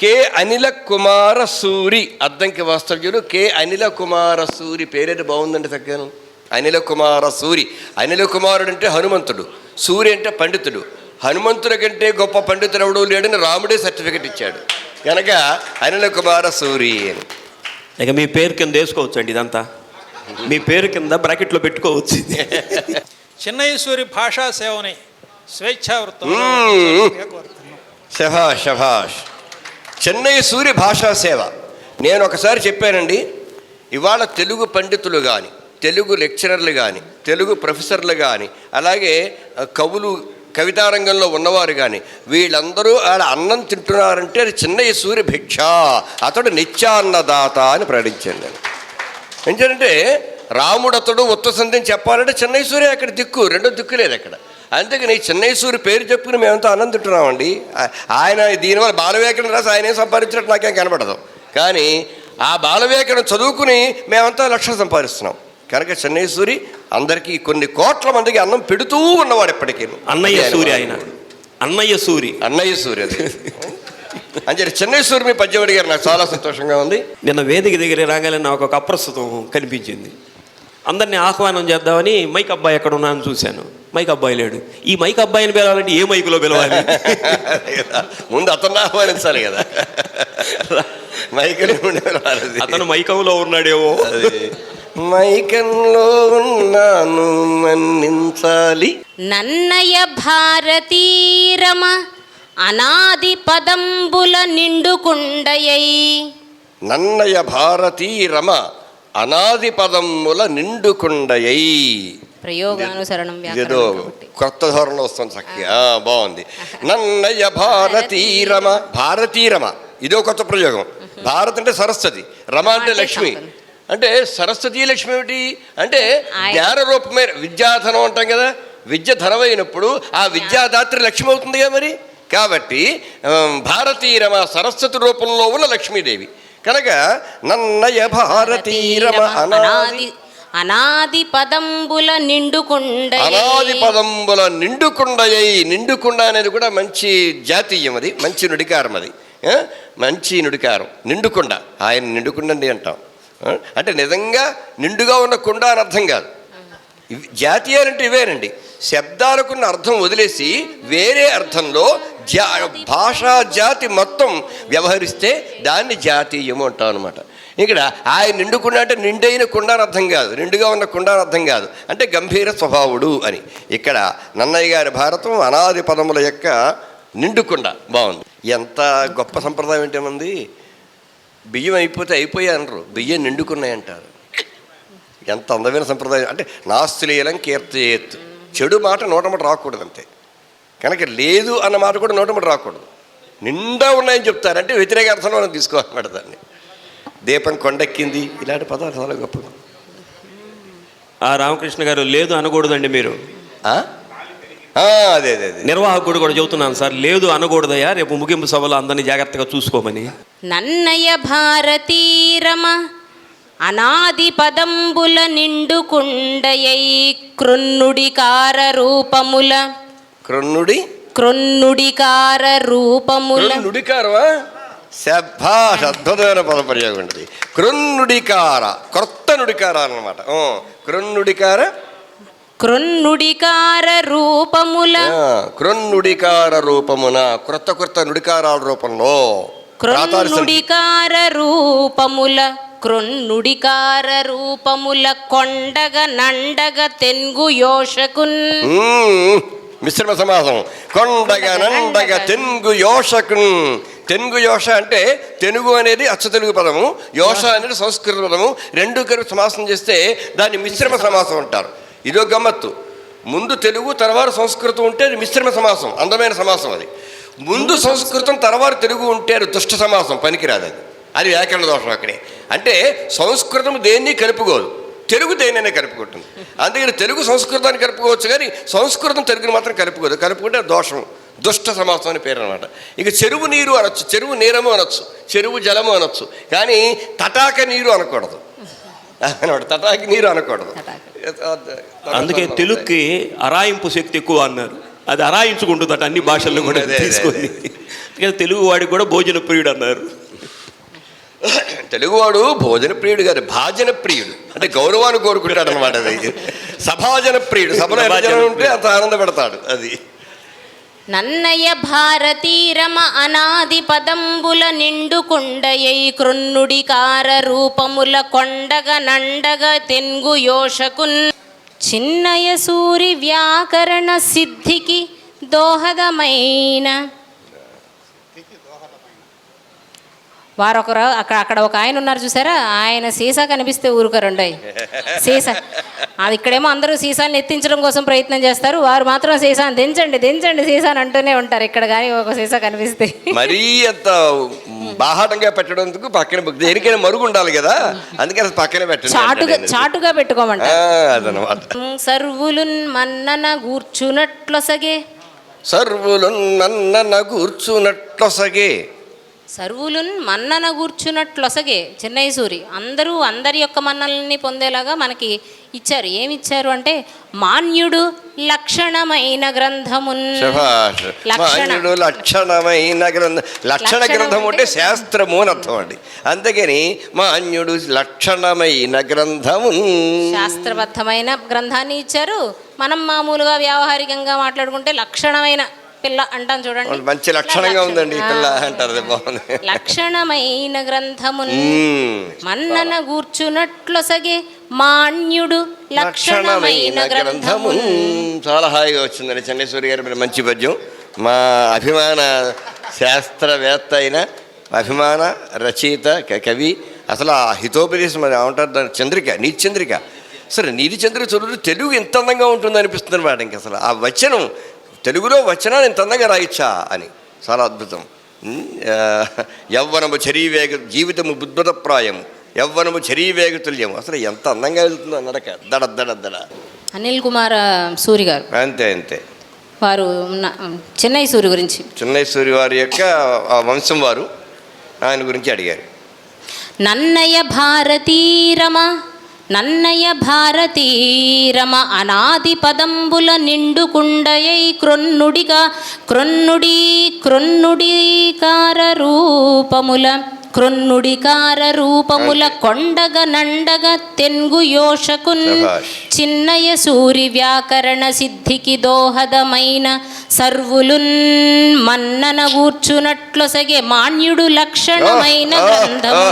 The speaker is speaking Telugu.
కె అనిల కుమార సూరి. అద్దంకి వాస్తవ్యులు కె అనిల కుమార సూరి. పేరేది బాగుందండి చక్కను అనిల కుమార సూరి. అనిల కుమారుడు అంటే హనుమంతుడు. సూరి అంటే పండితుడు. హనుమంతుడి కంటే గొప్ప పండితుడు ఎవడూ లేడని రాముడే సర్టిఫికెట్ ఇచ్చాడు. కనుక అనిల కుమార సూరి అని. ఇక మీ పేరు కింద వేసుకోవచ్చు అండి ఇదంతా. మీ పేరు కింద బ్రాకెట్లో పెట్టుకోవచ్చు. చిన్నయేశ్వరి భాషా సేవని స్వేచ్ఛావృత్తం శభాష్ శభాష్. చెన్నై సూర్య భాషా సేవ. నేను ఒకసారి చెప్పానండి ఇవాళ తెలుగు పండితులు కానీ తెలుగు లెక్చరర్లు కానీ తెలుగు ప్రొఫెసర్లు కానీ అలాగే కవులు కవితారంగంలో ఉన్నవారు కానీ వీళ్ళందరూ ఆడ అన్నం తింటున్నారంటే అది చిన్నయ్య సూర్య భిక్ష అతడు నిత్యాన్నదాత అని ప్రకటించాను నేను. ఏంటంటే రాముడు అతడు ఉత్త సంధిని చెప్పాలంటే చెన్నై సూర్య అక్కడ దిక్కు రెండో దిక్కు లేదు అక్కడ. అందుకని చెన్నై సూర్య పేరు చెప్పుకుని మేమంతా ఆనందం తింటున్నామండి. ఆ- ఆయన దీనివల్ల బాలవివేకం రాసి ఆయన ఏం సంపాదించినట్టు నాకేం కనపడదు కానీ ఆ బాలవివేకం చదువుకుని మేమంతా లక్షలు సంపాదిస్తున్నాం. కనుక చెన్నై సూరి అందరికీ కొన్ని కోట్ల మందికి అన్నం పెడుతూ ఉన్నవాడు ఎప్పటికీ. అన్నయ్య సూరి ఆయన. అన్నయ్య సూరి. అన్నయ్య సూర్య అది. అంటే చెన్నై సూరి మీ పద్యం అడిగారు నాకు చాలా సంతోషంగా ఉంది. నిన్న వేదిక దగ్గర రాగానే నాకు ఒక అప్రస్తుతం కనిపించింది. అందరినీ ఆహ్వానం చేద్దామని మైక్ అబ్బాయి ఎక్కడ ఉన్నా అని చూశాను. మైక్ అబ్బాయి లేడు. ఈ మైక్ అబ్బాయిని పిలవాలంటే ఏ మైకులో పిలవాలి. ముందు అతన్ని ఆహ్వానించాలి కదా. మైకల్ ఉండేవారు అతను మైకంలో ఉన్నాడేమో. మైకంలో ఉన్నాను మన్నించాలి. నన్నయ భారతీరమ అనాది పదంబుల నిండుకుండయై నన్నయ భారతీ రమ అనాది పదముల నిండుకుండయై ప్రయోగానుసరణం ఏదో. కొత్త ధోరణి వస్తుంది చక్కగా ఆ, బాగుంది. నన్నయ భారతీరమ భారతీరమ ఇదో కొత్త ప్రయోగం. భారత్ అంటే సరస్వతి. రమ అంటే లక్ష్మి. అంటే సరస్వతి లక్ష్మి ఏమిటి? అంటే జ్ఞాన రూపమే విద్యాధనం అంటాం కదా. విద్య ధనమైనప్పుడు ఆ విద్యాదాత్రి లక్ష్మి అవుతుంది కదా మరి? కాబట్టి భారతీరమ సరస్వతి రూపంలో ఉన్న లక్ష్మీదేవి. కనుక నన్నయ భారతీరమ అనాది అనాది పదంబుల నిండుకుండ అనాది పదంబుల నిండుకుండయై నిండుకుండ అనేది కూడా మంచి జాతీయం అది మంచి నుడికారం అది. మంచి నుడికారం. నిండుకుండ. ఆయన నిండుకుండండి అంటాం. అంటే నిజంగా నిండుగా ఉన్న కుండ అని అర్థం కాదు. జాతీయాలంటే ఇవేనండి. శబ్దాలకున్న అర్థం వదిలేసి వేరే అర్థంలో జా భాషా జాతి మొత్తం వ్యవహరిస్తే దాన్ని జాతీయము అంటాం అనమాట ఇక్కడ ఆయన నిండుకుండా అంటే నిండైన కుండని అర్థం కాదు నిండుగా ఉన్న కుండ అర్థం కాదు. అంటే గంభీర స్వభావుడు అని. ఇక్కడ నన్నయ్య గారి భారతం అనాది పదముల యొక్క నిండుకుండ. బాగుంది. ఎంత గొప్ప సంప్రదాయం ఏంటేమంది బియ్యం అయిపోతే అయిపోయా బియ్యం నిండుకున్నాయంటారు ఎంత అందమైన సంప్రదాయం. అంటే నాస్తులీలం కీర్తయేత్. చెడు మాట నోటమట రాకూడదు అంతే. కనుక లేదు అన్న మాట కూడా నోటమట రాకూడదు. నిండా ఉన్నాయని చెప్తారంటే వ్యతిరేక అర్థంలో మనం తీసుకోవాలన్నమాట దాన్ని. దీపం కొండెక్కింది. ఇలాంటి పదాలు చాలా గొప్ప ఆ రామకృష్ణ గారు లేదు అనకూడదండి మీరు. ఆ? ఆ, అదే అదే నిర్వాహకుడు కూడా చెబుతున్నాను సార్ లేదు అనకూడదయ్యా రేపు ముగింపు సభలో అందరినీ జాగ్రత్తగా చూసుకోమని. నన్నయ భారతీరమ అనాది పదంబుల నిండుకుండయై కృన్నుడికార రూపముల. క్రొన్నుడి కృన్నుడికార రూపముల. నుడికారమా శభాష్ అద్భుతమైన పద ప్రయోగం ఉంటుంది. కృన్నుడికార కొత్త నుడికార అన్నమాట. ఆ, కృన్నుడికార? కృన్నుడికార రూపముల ఆ, క్రొన్నుడికార రూపమున క్రొత్త క్రొత్త నుడికారాల రూపంలో. క్రొన్నుడికార రూపముల క్రొన్నుడికార రూపముల కొండగ నండగ తెంగు యోషకున్. మిశ్రమ సమాసం. కొండగ నండగ తెంగు యోషకున్. తెలుగు యోష అంటే తెలుగు అనేది అచ్చ తెలుగు పదము యోష అనేది సంస్కృత పదము రెండు కలిపి సమాసం చేస్తే దాన్ని మిశ్రమ సమాసం అంటారు. ఇదో గమ్మత్తు. ముందు తెలుగు తర్వాత సంస్కృతం ఉంటే అది మిశ్రమ సమాసం అందమైన సమాసం అది. ముందు సంస్కృతం తర్వాత తెలుగు ఉంటే అది దుష్ట సమాసం పనికిరాదు అది. అది వ్యాకరణ దోషం అక్కడే. అంటే సంస్కృతం దేన్ని కలుపుకోదు తెలుగు దేనైనా కలుపుకుంటుంది. అందుకని తెలుగు సంస్కృతాన్ని కలుపుకోవచ్చు కానీ సంస్కృతం తెలుగుని మాత్రం కలుపుకోదు. కలుపుకుంటే దోషం. దుష్ట సమాసం అని పేరు అనమాట ఇక చెరువు నీరు అనొచ్చు చెరువు నీరము అనొచ్చు చెరువు జలము అనొచ్చు కానీ తటాక నీరు అనకూడదు. అనమాట తటాకి నీరు అనకూడదు. అందుకే తెలుగుకి అరాయింపు శక్తి ఎక్కువ అన్నారు. అది అరాయించుకుంటుందట అన్ని భాషల్లో కూడా తీసుకొని. తెలుగు వాడికి కూడా భోజన ప్రియుడు అన్నారు. తెలుగువాడు భోజన ప్రియుడు కాదు భాజన ప్రియుడు. అంటే గౌరవాన్ని కోరుకుంటాడు అనమాట అది. సభాజన ప్రియుడు సభలో ఉంటే అంత ఆనందపడతాడు అది. నన్నయ భారతీరమ అనాది పదంబుల నిండుకుండయై కృన్నుడికార రూపముల కొండగ నండగ తెంగు యోషకున్. చిన్నయ సూరి వ్యాకరణ సిద్ధికి దోహదమైన వారొకరు అక్కడ అక్కడ ఒక ఆయన ఉన్నారు చూసారా? ఆయన సీసా కనిపిస్తే ఊరుకోరండి సీసా. అది ఇక్కడేమో అందరూ సీసాని ఎత్తించడం కోసం ప్రయత్నం చేస్తారు. వారు మాత్రం సీసాని దించండి దించండి సీసాని అంటూనే ఉంటారు. ఇక్కడ కానీ ఒక సీసా కనిపిస్తే. మరీ అంత బాహాటంగా పెట్టడందుకు పక్కన దేనికైనా మరుగు ఉండాలి కదా. అందుకని అది పక్కనే పెట్టండి చాటుగా. చాటుగా పెట్టుకోమంట. సర్వులున్ మన్నన గూర్చునట్లొసగే. సర్వులు నన్న కూర్చున్నట్లొసగే సర్వులున్ మన్నన గూర్చునట్లొసగే చెన్నై సూరి అందరూ అందరి యొక్క మన్నల్ని పొందేలాగా మనకి ఇచ్చారు. ఏమి ఇచ్చారు అంటే మాన్యుడు లక్షణమైన గ్రంథమున్. శభాష్ లక్షణ. మాన్యుడు లక్షణమైన గ్రంథం లక్షణ గ్రంథం అంటే అంటే- శాస్త్రము అని అర్థం అండి. అందుకని మాన్యుడు లక్షణమైన గ్రంథము శాస్త్రబద్ధమైన గ్రంథాన్ని ఇచ్చారు. మనం మామూలుగా వ్యావహారికంగా మాట్లాడుకుంటే లక్షణమైన పిల్ల అంటాం చూడండి. మంచి లక్షణంగా ఉందండి పిల్ల. అంటారు అది బాగుంది. లక్షణమైన గ్రంథమున్ మ్మ్. మన్నన గూర్చునట్లొసగే మాన్యుడు లక్షణమైన గ్రంథము చాలా హాయిగా వచ్చిందండి చండేశ్వరి గారి మీద మంచి పద్యం. మా అభిమాన శాస్త్రవేత్త అయిన అభిమాన రచయిత కవి అసలు ఆ హితోపదేశం మరి ఏమంటారు దాని చంద్రిక నీతి చంద్రిక. సరే నీతి చంద్రిక చదువు తెలుగు ఇంత అందంగా ఉంటుంది అనిపిస్తుంది అనమాట ఇంక అసలు. ఆ వచనం తెలుగులో వచనాన్ని ఇంత అందంగా రాయిచ్చా అని. చాలా అద్భుతం. యవ్వనము చరీవేగ జీవితము బుద్భుతప్రాయము యవ్వనము చరీవేగతుల్యము అసలు ఎంత అందంగా వెళ్తుందో నడక. దడ దడ దడ. అనిల్ కుమార్ సూరి గారు. అంతే అంతే. వారు చెన్నై సూరి గురించి. చిన్నేశ్వరి వారి యొక్క ఆ వంశం వారు. ఆయన గురించి అడిగారు. నన్నయ భారతీరమ నన్నయ భారతీరమ అనాది పదంబుల నిండుకుండయై క్రొన్నుడిగా క్రొన్నుడి క్రొన్నుడికార రూపముల క్రొన్నుడికార రూపముల కొండగ నండగ తెంగు యోషకున్. చిన్నయ సూరి వ్యాకరణ సిద్ధికి దోహదమైన సర్వులున్ మన్నన గూర్చునట్లొసగే మాన్యుడు లక్షణమైన గ్రంథము